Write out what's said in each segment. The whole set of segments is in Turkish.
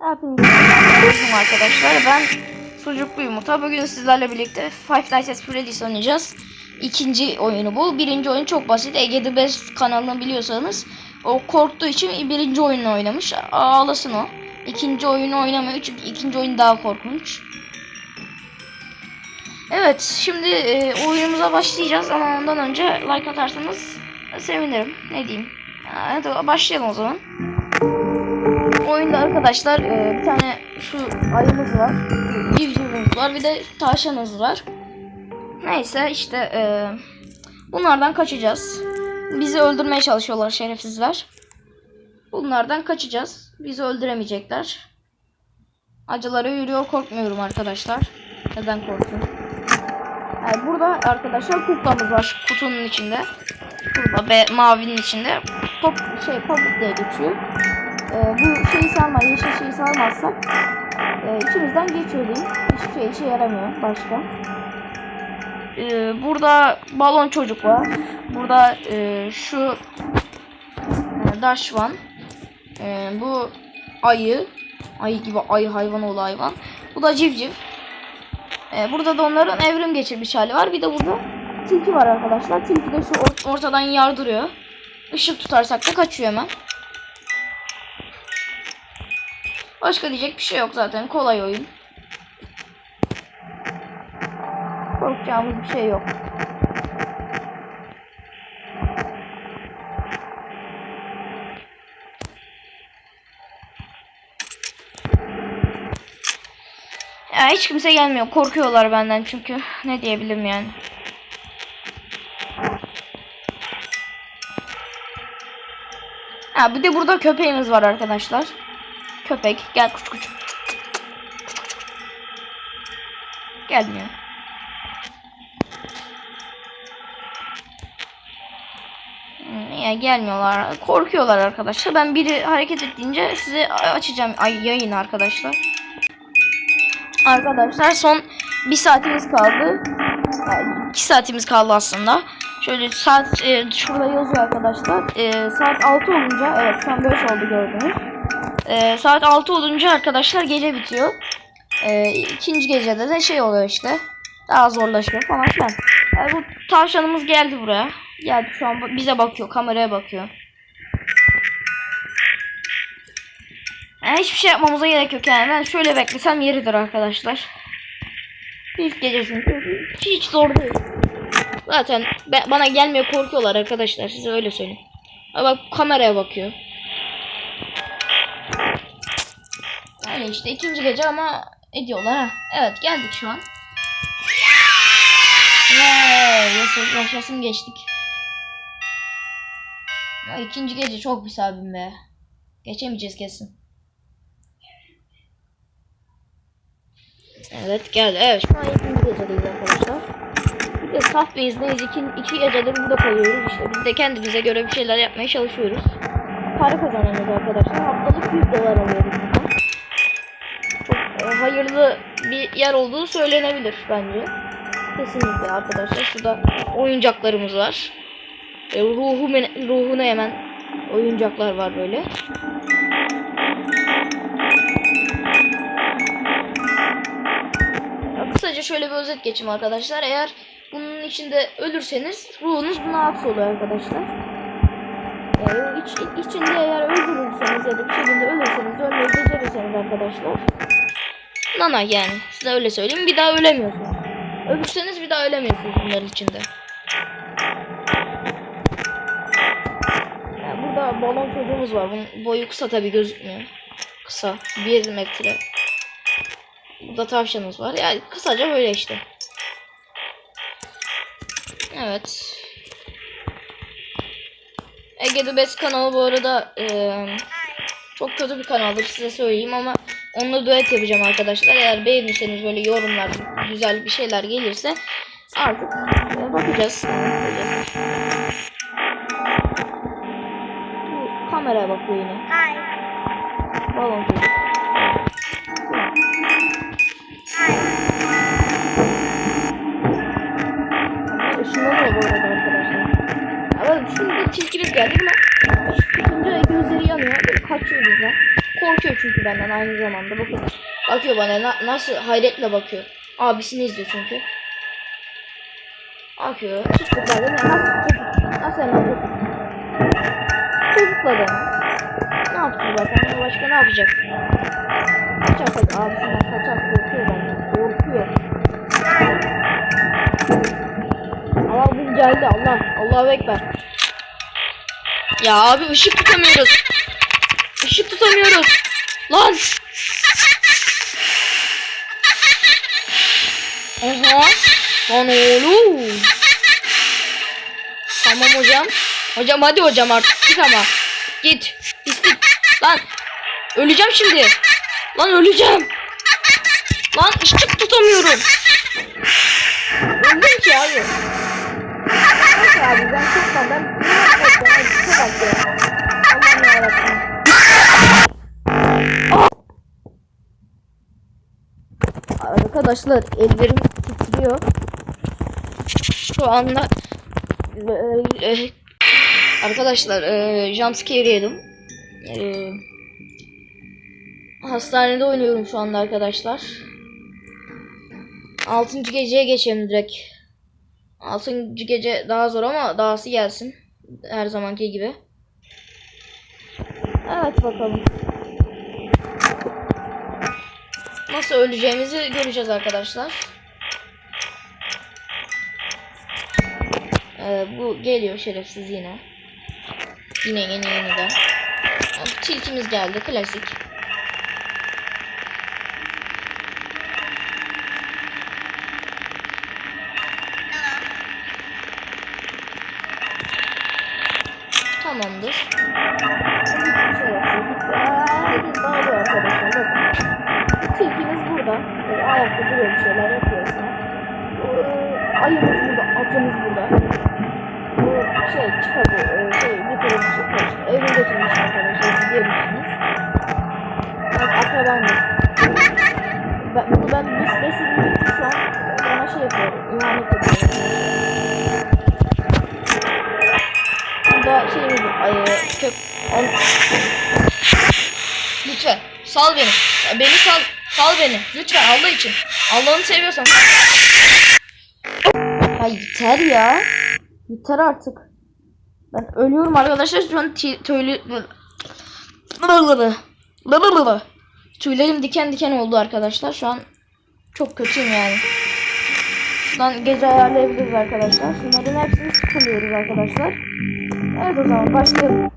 Hepinize selamünaleyküm arkadaşlar. Ben Sucuklu Yumurta. Bugün sizlerle birlikte Five Nights at Freddy's oynayacağız. İkinci oyunu bu. Birinci oyun çok basit. Ege The Best kanalını biliyorsanız o korktuğu için birinci oyunu oynamış. Ağlasın o. İkinci oyunu oynamıyor çünkü ikinci oyun daha korkunç. Evet şimdi e, oyunumuza başlayacağız ama ondan önce like atarsanız sevinirim. Ne diyeyim. Hadi başlayalım o zaman. Oyunda arkadaşlar e, bir tane şu ayımız var. Civcivimiz var. Bir de tavşanımız var. Neyse işte e, bunlardan kaçacağız. Bizi öldürmeye çalışıyorlar şerefsizler. Bunlardan kaçacağız. Bizi öldüremeyecekler. Acılara yürüyor korkmuyorum arkadaşlar. Neden korkuyorum? Yani burada arkadaşlar kuklamız var kutunun içinde. Burada be, mavinin içinde. Pop, şey pamuk diye geçiyor. Ee, bu şeyi sarma, yeşil şeyi sarmazsak e, içimizden geçiyor diyeyim. Hiçbir şey işe yaramıyor başka. Ee, burada balon çocuk var. Burada e, şu e, Dashvan. E, bu ayı. Ayı gibi ayı hayvan oğlu hayvan. Bu da civciv. E, burada da onların evrim geçirmiş hali var. Bir de burada tilki var arkadaşlar. Tilki de şu or- ortadan yardırıyor. Işık tutarsak da kaçıyor hemen. Başka diyecek bir şey yok zaten. Kolay oyun. Korkacağımız bir şey yok. Ya hiç kimse gelmiyor. Korkuyorlar benden çünkü. Ne diyebilirim yani. Ha bir de burada köpeğimiz var arkadaşlar. Köpek gel kuç kuç. Gelmiyor. Ya gelmiyorlar. Korkuyorlar arkadaşlar. Ben biri hareket ettiğince size açacağım ay yayın arkadaşlar. Arkadaşlar son bir saatimiz kaldı. Yani iki saatimiz kaldı aslında. Şöyle saat e, şurada yazıyor arkadaşlar. E, saat 6 olunca evet şu an 5 oldu gördünüz. E, saat 6 olunca arkadaşlar gece bitiyor. E, ikinci gecede de şey oluyor işte. Daha zorlaşıyor falan filan. E, bu tavşanımız geldi buraya. Geldi şu an bize bakıyor. Kameraya bakıyor. Yani hiçbir şey yapmamıza gerek yok yani. Ben şöyle beklesem yeridir arkadaşlar. İlk gece çünkü hiç zor değil. Zaten bana gelmiyor korkuyorlar arkadaşlar. Size öyle söyleyeyim. Bak kameraya bakıyor. Yani işte ikinci gece ama ediyorlar ha. Evet geldik şu an. Yaşa- yaşasın geçtik. Ya ikinci gece çok bir sabim be. Geçemeyeceğiz kesin. Evet geldi. Evet şu an ikinci gecedeyiz arkadaşlar. Bir de saf bir izneyiz. İki, iki gecedir burada kalıyoruz. İşte biz de kendimize göre bir şeyler yapmaya çalışıyoruz. Para kazanıyoruz arkadaşlar. Haftalık 100 dolar alıyoruz hayırlı bir yer olduğu söylenebilir bence. Kesinlikle arkadaşlar. Şurada oyuncaklarımız var. E, ruhu, ruhuna hemen oyuncaklar var böyle. Kısaca şöyle bir özet geçeyim arkadaşlar. Eğer bunun içinde ölürseniz ruhunuz buna hapsoluyor arkadaşlar. Yani iç, içinde eğer öldürürseniz ya da bir şekilde ölürseniz, ölmeyi becerirseniz arkadaşlar. Nana yani. Size öyle söyleyeyim. Bir daha ölemiyorsunuz. Ölürseniz bir daha ölemiyorsunuz bunların içinde. Yani burada balon çocuğumuz var. Bunun boyu kısa tabi gözükmüyor. Kısa. 1 metre. Burada tavşanımız var. Yani kısaca böyle işte. Evet. Ege The Best kanalı bu arada eee, çok kötü bir kanaldır size söyleyeyim ama onunla düet yapacağım arkadaşlar. Eğer beğenirseniz böyle yorumlar güzel bir şeyler gelirse artık bakacağız. Bu kameraya bakıyor yine. Balon çocuk. Işınlanıyor bu arada arkadaşlar. Ama şimdi tilkimiz geldi buna. Korkuyor çünkü benden aynı zamanda. Bakın. Bakıyor bana na- nasıl hayretle bakıyor. Abisini izliyor çünkü. Bakıyor. Çocuklar da nasıl çocuk? Nasıl hemen? Çocukla da. Ne yapsın zaten? Başka ne yapacak? Tabii. Abisinden kaçar. Korkuyor benden. Korkuyor. Allah bu geldi. Allah. Allahu Ekber. Ya abi ışık tutamıyoruz. Işık tutamıyoruz. Lan. Aha. Lan oğlum. Tamam hocam. Hocam hadi hocam artık git ama. Git. Pislik. Lan. Öleceğim şimdi. Lan öleceğim. Lan ışık tutamıyorum. Öldüm ki abi. Neyse abi ben çok ben. Allah'ım yarabbim. Arkadaşlar ellerim titriyor. Şu anda e, arkadaşlar e, jumpscare yedim. E, hastanede oynuyorum şu anda arkadaşlar. Altıncı geceye geçelim direkt. Altıncı gece daha zor ama dahası gelsin. Her zamanki gibi. Evet bakalım. Nasıl öleceğimizi göreceğiz arkadaşlar. Ee, bu geliyor şerefsiz yine. Yine yeni yeniden. Tilkimiz geldi klasik. Tamamdır. Bağlı arkadaşlar bakın. Tilkimiz burada. Böyle ayakta duruyor bir şeyler yapıyor sana. Ee, ayımız burada, atımız burada. Bu şey e, şey türlü bir şey karıştı. Evine götürmüş arkadaşlar diyebilirsiniz. Evet akrabamdır. Ben, bunu ben besledim şu an bana şey yapıyor. İhanet ediyor. Burada şeyimiz. Ay, köp... An... Lütfen sal beni. Beni sal. Sal beni. Lütfen Allah için. Allah'ını seviyorsan. Ay yeter ya. Yeter artık. Ben ölüyorum arkadaşlar. Şu an tüylü... Tüylerim diken diken oldu arkadaşlar. Şu an çok kötüyüm yani. Şuradan gece ayarlayabiliriz arkadaşlar. Şunların hepsini sıfırlıyoruz arkadaşlar. Evet o zaman başlayalım.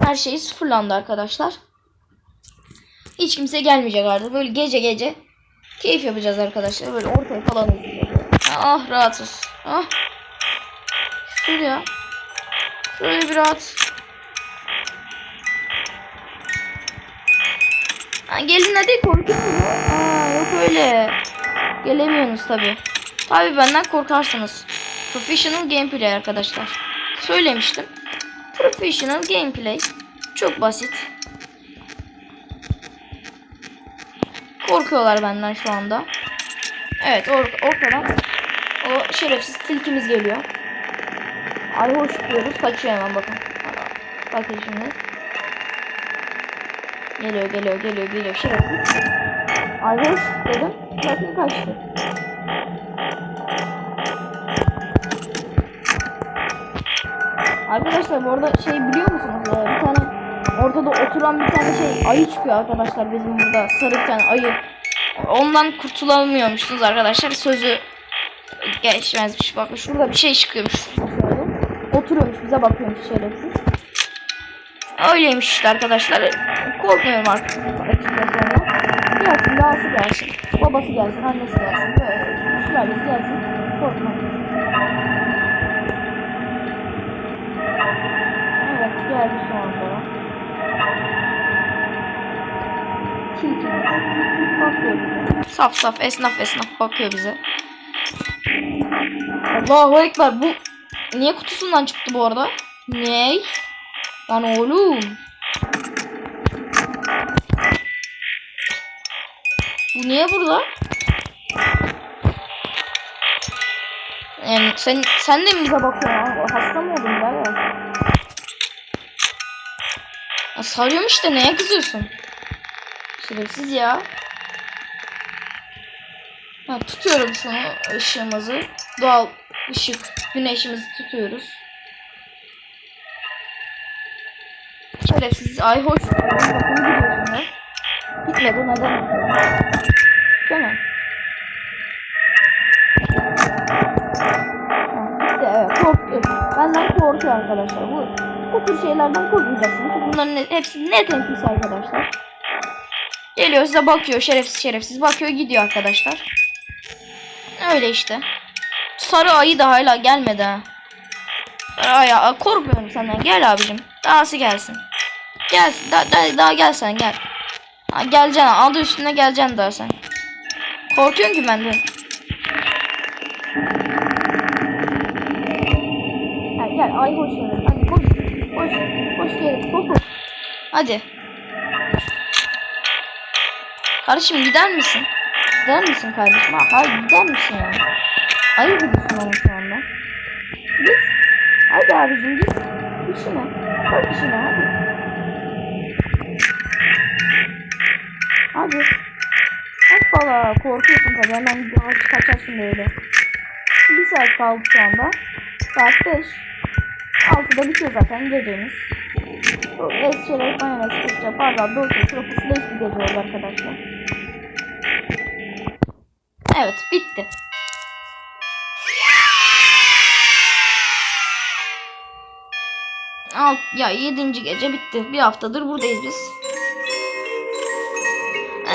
Her şey sıfırlandı arkadaşlar. Hiç kimse gelmeyecek artık. Böyle gece gece keyif yapacağız arkadaşlar. Böyle ortaya falan. Ah rahatız. Ah. Şöyle ya. Şöyle bir rahat. Ha, gelin hadi korkuyor mu? Aa yok öyle. Gelemiyorsunuz tabi. Tabi benden korkarsınız. Professional gameplay arkadaşlar. Söylemiştim. Professional gameplay. Çok basit. Korkuyorlar benden şu anda. Evet or ortadan o şerefsiz tilkimiz geliyor. Ay hoş diyoruz. Kaçıyor hemen bakın. Bakın şimdi. Geliyor geliyor geliyor geliyor şerefsiz. Ay hoş dedim. Bakın kaçtı. Arkadaşlar bu arada şey biliyor musunuz? Ee, bir tane ortada oturan bir tane şey ayı çıkıyor arkadaşlar bizim burada sarı bir tane ayı. Ondan kurtulamıyormuşsunuz arkadaşlar. Sözü geçmezmiş. Bakın şurada bir şey çıkıyormuş. Oturuyormuş bize bakıyormuş şerefsiz. Öyleymiş işte arkadaşlar. Korkmuyorum artık. Gelsin dağısı gelsin. Babası gelsin, annesi gelsin. Böyle sülalesi gelsin. Korkma. Evet geldi şu anda. Saf saf esnaf esnaf bakıyor bize. Allahu Ekber bu niye kutusundan çıktı bu arada? Ney? Lan oğlum. Bu niye burada? Yani sen sen de mi bize bakıyorsun? ha? Hasta Ya sarıyorum işte neye kızıyorsun? Şerefsiz ya. Ha, tutuyorum şunu ışığımızı. Doğal ışık güneşimizi tutuyoruz. Şerefsiz ay hoş. Gitmedi neden? Tamam. Evet korktu. Benden korkuyor arkadaşlar. Bu, bu tür şeylerden korkmayacaksınız. Bunların hepsi ne temkinsi arkadaşlar. Geliyor size bakıyor şerefsiz şerefsiz bakıyor gidiyor arkadaşlar. Öyle işte. Sarı ayı da hala gelmedi ha. Aa, korkmuyorum senden gel abicim. Dahası gelsin. Gelsin daha, daha, daha gel sen gel. Ha, geleceksin adı üstüne geleceksin daha sen. Korkuyorsun ki benden. Gel ay hoş. Gelin. Koş. koş. Hadi. Kardeşim gider misin? Gider misin kardeşim? Ha, hayır gider misin ya? Ayıp ediyorsun bana şu anda. Git. Hadi abicim git. İşine. Bak işine hadi. Hadi. Hoppala korkuyorsun tabii hemen kaç, kaçarsın böyle. Bir saat kaldı şu anda. Saat 5. 6'da bitiyor zaten gecemiz. Es çerek mayonez ketçap pardon dolce trofisi leş bir gece oldu arkadaşlar. Evet bitti. Alt, ya yedinci gece bitti. Bir haftadır buradayız biz.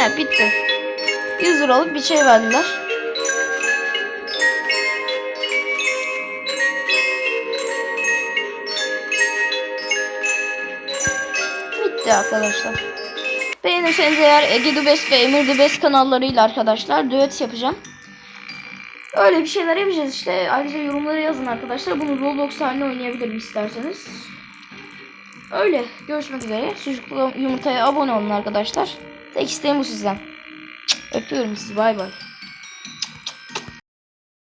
Evet bitti. 100 liralık bir şey verdiler. Bitti arkadaşlar. Beğenirseniz eğer Ege Dubes ve Emir Dubes kanallarıyla arkadaşlar düet yapacağım. Öyle bir şeyler yapacağız işte. Ayrıca yorumlara yazın arkadaşlar. Bunu Roblox haline oynayabilirim isterseniz. Öyle. Görüşmek üzere. Sucuklu yumurtaya abone olun arkadaşlar. Tek isteğim bu sizden. Öpüyorum sizi. Bay bay.